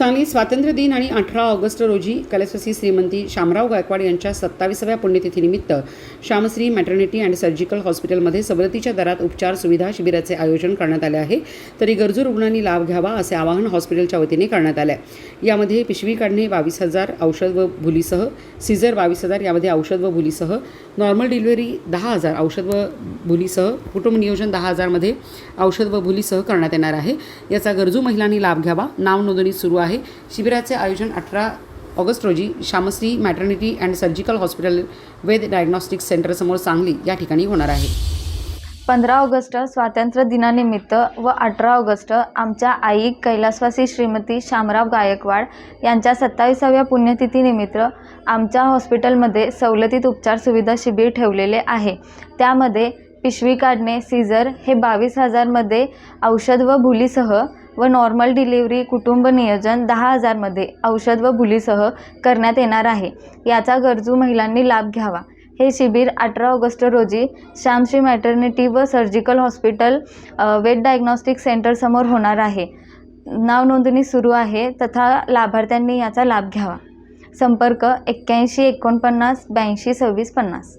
सांगली स्वातंत्र्य दिन आणि अठरा ऑगस्ट रोजी कलशस्वी श्रीमंती शामराव गायकवाड यांच्या सत्तावीसाव्या पुण्यतिथीनिमित्त श्यामश्री मॅटर्निटी अँड सर्जिकल हॉस्पिटलमध्ये सवलतीच्या दरात उपचार सुविधा शिबिराचे आयोजन करण्यात आले आहे. तरी गरजू रुग्णांनी लाभ घ्यावा असे आवाहन हॉस्पिटलच्या वतीने करण्यात आले आहे. यामध्ये पिशवी काढणे बावीस हजार औषध व भुलीसह सीझर बावीस हजार यामध्ये औषध व भुलीसह नॉर्मल डिलिव्हरी दहा हजार औषध व भुलीसह कुटुंब नियोजन दहा हजारमध्ये औषध व भुलीसह करण्यात येणार आहे. याचा गरजू महिलांनी लाभ घ्यावा. नाव नोंदणी सुरू आहे. शिबिराचे आयोजन अठरा ऑगस्ट रोजी Shyamshri maternity and surgical hospital Ved diagnostic सेंटरसमोर Sangli या ठिकाणी होणार आहे. पंधरा ऑगस्ट स्वातंत्र्य दिनानिमित्त व अठरा ऑगस्ट आमच्या आई कैलासवासी श्रीमती शामराव गायकवाड यांच्या सत्तावीसाव्या पुण्यतिथीनिमित्त आमच्या हॉस्पिटलमध्ये सवलतीत उपचार सुविधा शिबिर ठेवलेले आहे. त्यामध्ये पिशवी काढणे सीझर हे बावीस हजारमध्ये औषध व भुलीसह व नॉर्मल डिलिव्हरी कुटुंब नियोजन दहा हजारमध्ये औषध व भुलीसह करण्यात येणार आहे. याचा गरजू महिलांनी लाभ घ्यावा. हे शिबिर अठरा ऑगस्ट रोजी श्यामश्री मॅटर्निटी व सर्जिकल हॉस्पिटल वेट डायग्नॉस्टिक सेंटरसमोर होणार आहे. नाव नोंदणी सुरू आहे तथा लाभार्थ्यांनी याचा लाभ घ्यावा. संपर्क एक्क्याऐंशी एकोणपन्नास ब्याऐंशी सव्वीस पन्नास.